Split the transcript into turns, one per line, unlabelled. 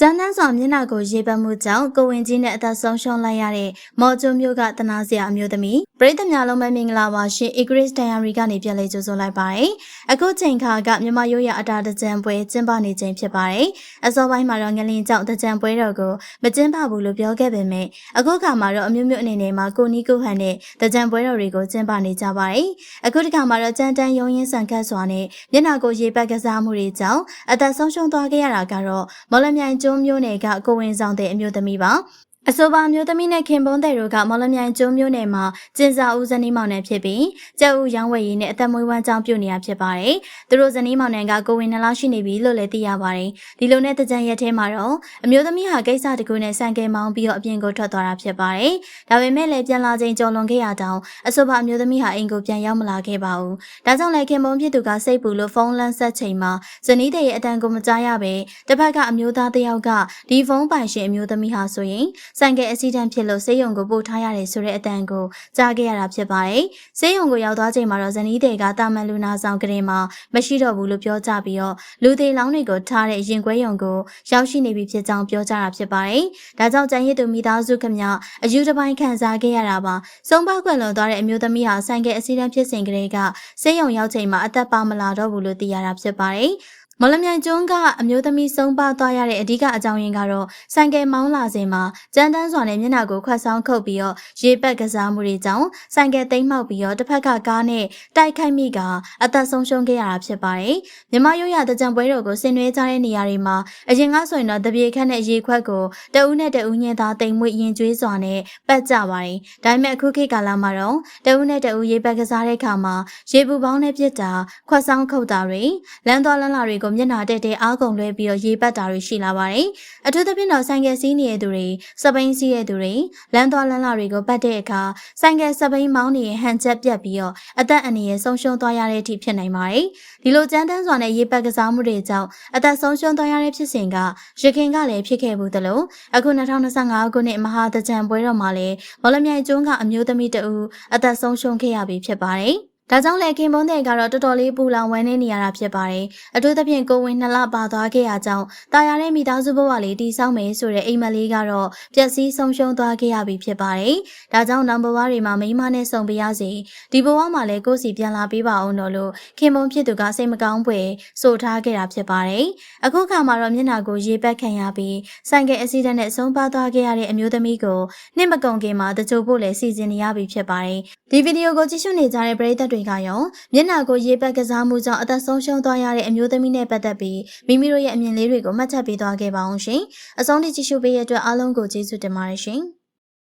ကျန်းတန်းစွာမျက်နှာကိုရေပတ်မှုကြောင့်ကိုဝင်ကြီးနဲ့အသက်ဆုံးရှုံးလိုက်ရတဲ့မော်ကျိုမျိုးကတနာစရာအမျိုးသမီးပရိသတ်များလုံးပဲမင်္ဂလာပါရှင် Igris Diary ကနေပြန်လည်ကြိုဆိုလိုက်ပါတယ်အခုချိန်ခါကမြန်မာရိုးရာအတာတကြံပွဲကျင်းပနေချိန်ဖြစ်ပါတယ်အစောပိုင်းမှာတော့ငလင်ကြောင့်တကြံပွဲတော်ကိုမကျင်းပဘူးလို့ပြောခဲ့ပေမဲ့အခုခါမှာတော့အမျိုးမျိုးအနေနဲ့မှာကိုနီးကိုဟန်နဲ့တကြံပွဲတော်တွေကိုကျင်းပနေကြပါတယ်အခုဒီခါမှာတော့ကြမ်းတမ်းရုံရင်းဆန်ခတ်စွာနဲ့မျက်နှာကိုရေပတ်ကစားမှုတွေကြောင့်အသက်ဆုံးရှုံးသွားခဲ့ရတာကတော့မော်လမြိုင်ကျွန်းမျိုးနယ်ကကိုဝင်ဆောင်တဲ့အမျိုးသမီးပါ အဆိုပါမျိုးသမီးနဲ့ခင်ပွန်းတဲ့တို့ကမော်လမြိုင်ကျွန်းမျိုးနယ်မှာကျင်းစာဦးဇနီးမောင်နှံဖြစ်ပြီးကျက်ဦးရောင်းဝယ်ရေးနဲ့အသက်မွေးဝမ်းကြောင်းပြုနေတာဖြစ်ပါတယ်။သူတို့ဇနီးမောင်နှံကကိုဝင်နှလားရှိနေပြီလို့လည်းသိရပါတယ်။ဒီလိုနဲ့တကြံရက်ထဲမှာတော့အမျိုးသမီးဟာကိစ္စတကူနဲ့ဆန်ကဲမောင်းပြီးတော့အပြင်ကိုထွက်သွားတာဖြစ်ပါတယ်။ဒါပေမဲ့လည်းပြန်လာချိန်ကြော်လွန်ခဲ့ရတောင်အဆိုပါအမျိုးသမီးဟာအိမ်ကိုပြန်ရောက်မလာခဲ့ပါဘူး။ဒါကြောင့်လည်းခင်ပွန်းဖြစ်သူကစိတ်ပူလို့ဖုန်းလန်းဆက်ချိန်မှာဇနီးတဲ့ရဲ့အတန်ကိုမကြားရပဲတစ်ဖက်ကအမျိုးသားတစ်ယောက်ကဒီဖုန်းပိုင်ရှင်အမျိုးသမီးဟာဆိုရင်ဆိုင်ကယ်အစီတန်းဖြစ်လို့ဆေးရုံကိုပို့ထားရတယ်ဆိုတဲ့အတန်ကိုကြားခဲ့ရတာဖြစ်ပါတယ်။ဆေးရုံကိုရောက်သွားချိန်မှာတော့ဇနီးတဲ့ကတာမန်လူနာဆောင်ကလေးမှာမရှိတော့ဘူးလို့ပြောကြပြီးတော့လူသေးလောင်းတွေကိုထားတဲ့ရင်ခွဲရုံကိုရောက်ရှိနေပြီဖြစ်ကြောင်းပြောကြတာဖြစ်ပါတယ်။ဒါကြောင့်ကျန်ရစ်သူမိသားစုခမအယူတစ်ပိုင်းခံစားခဲ့ရတာပါ။ဆုံးပါခွင့်လွန်သွားတဲ့အမျိုးသမီးဟာဆိုင်ကယ်အစီတန်းဖြစ်စဉ်ကလေးကဆေးရုံရောက်ချိန်မှာအသက်ပါမလာတော့ဘူးလို့သိရတာဖြစ်ပါတယ်။ မော်လမြိုင်ကျွန်းကအမျိုးသမီးဆုံးပါသွားရတဲ့အဓိကအကြောင်းရင်းကတော့ဆိုင်ကယ်မောင်းလာစဉ်မှာကြမ်းတမ်းစွာနဲ့မျက်နှာကိုခွတ်ဆောင်ခုတ်ပြီးတော့ရေပတ်ကစားမှုတွေကြောင့်ဆိုင်ကယ်သိမ်းမှောက်ပြီးတော့တစ်ဖက်ကကားနဲ့တိုက်ခိုက်မိကအသက်ဆုံးရှုံးခဲ့ရတာဖြစ်ပါတယ်။မြမရိုးရတကြံပွဲတော်ကိုဆင်နွှဲကြတဲ့နေရာတွေမှာအရင်ကဆိုရင်တော့တပြေခန့်နဲ့ရေခွက်ကိုတအူးနဲ့တအူးညင်သားတိမ်မွေ့ရင်ကျွေးစွာနဲ့ပတ်ကြပါတယ်။ဒါပေမဲ့အခုခေတ်ကာလမှာတော့တအူးနဲ့တအူးရေပတ်ကစားတဲ့အခါမှာရေပူပေါင်းနဲ့ပြစ်တာခွတ်ဆောင်ခုတ်တာတွေလမ်းသွားလမ်းလာတွေကိုမျက်နှာတက်တဲ့အားကုန်လွဲပြီးတော့ရေပတ်တာတွေရှိလာပါတယ်။အထူးသဖြင့်တော့ဆိုင်ကယ်စီးနေတဲ့သူတွေစပိန်စီးတဲ့သူတွေလမ်းသွားလမ်းလာတွေကိုပတ်တဲ့အခါဆိုင်ကယ်စပိန်မောင်းနေတဲ့ဟန်ချက်ပြတ်ပြီးတော့အသက်အန္တရာယ်ဆုံးရှုံးသွားရတဲ့အထိဖြစ်နိုင်ပါတယ်။ဒီလိုကြမ်းတမ်းစွာနဲ့ရေပတ်ကစားမှုတွေကြောင့်အသက်ဆုံးရှုံးသွားရတဲ့ဖြစ်စဉ်ကရခင်ကလည်းဖြစ်ခဲ့ဘူးသလိုအခု2025ခုနှစ်မဟာတကြံပွဲတော်မှာလည်းမော်လမြိုင်ကျွန်းကအမျိုးသမီးတဦးအသက်ဆုံးရှုံးခဲ့ရပြီဖြစ်ပါတယ်။ ဒါကြောင့်လေခင်ပွန်းတဲ့ကတော့တော်တော်လေးပူလောင်ဝမ်းနေနေရတာဖြစ်ပါတယ်။အထူးသဖြင့်ကိုဝင်နှစ်လပါသွားခဲ့ရကြောင်းတာယာတဲ့မိသားစုဘဝလေးတည်ဆောက်မယ်ဆိုတဲ့အိမ်မလေးကတော့ပျက်စီးဆုံးရှုံးသွားခဲ့ရပြီဖြစ်ပါတယ်။ဒါကြောင့်နောင်ဘဝတွေမှာမိမနဲ့ဆုံပြရစီဒီဘဝမှာလည်းကိုယ်စီပြန်လာပေးပါအောင်တော့လို့ခင်ပွန်းဖြစ်သူကစိတ်မကောင်းဖွယ်ဆိုထားခဲ့တာဖြစ်ပါတယ်။အခုခါမှာတော့မျက်နှာကိုရေပတ်ခံရပြီးဆိုင်ကယ်အစီဒန့်နဲ့ဆုံးပါသွားခဲ့ရတဲ့အမျိုးသမီးကိုနှစ်မကုန်ခင်မှာတကြိုဖို့လည်းစီစဉ်နေရပြီဖြစ်ပါတယ်။ဒီဗီဒီယိုကိုကြည့်ရှုနေကြတဲ့ပရိသတ်တွေကရောမျက်နှာကိုရေပတ်ကစားမှုကြောင့်အသက်ဆုံးရှုံးသွားရတဲ့အမျိုးသမီးနဲ့ပတ်သက်ပြီးမိမိတို့ရဲ့အမြင်လေးတွေကိုမှတ်ချက်ပေးသွားခဲ့ပါအောင်ရှင်။အဆုံးထိကြည့်ရှုပေးရတဲ့အတွက်အားလုံးကိုကျေးဇူးတင်ပါတယ်ရှင်။